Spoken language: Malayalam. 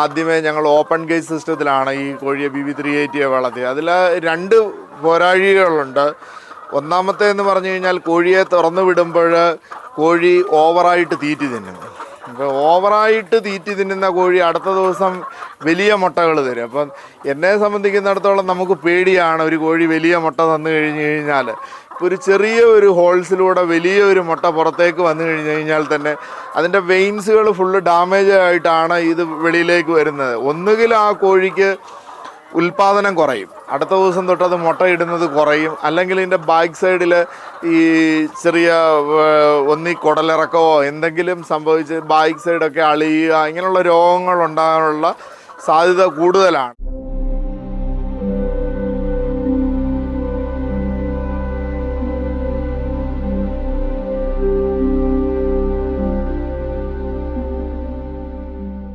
ആദ്യമേ ഞങ്ങൾ ഓപ്പൺ ഗേറ്റ് സിസ്റ്റത്തിലാണ് ഈ കോഴിയെ ബി വി ത്രീ എയ്റ്റിയെ വളർത്തിയത് അതിൽ രണ്ട് പോരാഴികളുണ്ട് ഒന്നാമത്തേന്ന് പറഞ്ഞു കഴിഞ്ഞാൽ കോഴിയെ തുറന്നു വിടുമ്പോൾ കോഴി ഓവറായിട്ട് തീറ്റി തിന്നും. അപ്പോൾ ഓവറായിട്ട് തീറ്റി തിന്നുന്ന കോഴി അടുത്ത ദിവസം വലിയ മുട്ടകൾ തരും. അപ്പം എന്നെ സംബന്ധിക്കുന്നിടത്തോളം നമുക്ക് പേടിയാണ് ഒരു കോഴി വലിയ മുട്ട തന്നു കഴിഞ്ഞ് കഴിഞ്ഞാൽ ഒരു ചെറിയ ഒരു ഹോൾസിലൂടെ വലിയ ഒരു മുട്ട പുറത്തേക്ക് വന്നു കഴിഞ്ഞ് കഴിഞ്ഞാൽ തന്നെ അതിന്റെ വെയിൻസുകൾ ഫുള്ള് ഡാമേജ് ആയിട്ടാണ് ഇത് വെളിയിലേക്ക് വരുന്നത്. ഒന്നുകിൽ ആ കോഴിക്ക് ഉൽപാദനം കുറയും. അടുത്ത ദിവസം തൊട്ട് അത് മുട്ടയിടുന്നത് കുറയും. അല്ലെങ്കിൽ ഇതിന്റെ ബാക്ക് സൈഡിൽ ഈ ചെറിയ ഒന്നി കുടലിറക്കമോ എന്തെങ്കിലും സംഭവിച്ച് ബാക്ക് സൈഡൊക്കെ അളിയുക ഇങ്ങനെയുള്ള രോഗങ്ങൾ ഉണ്ടാകാനുള്ള സാധ്യത കൂടുതലാണ്.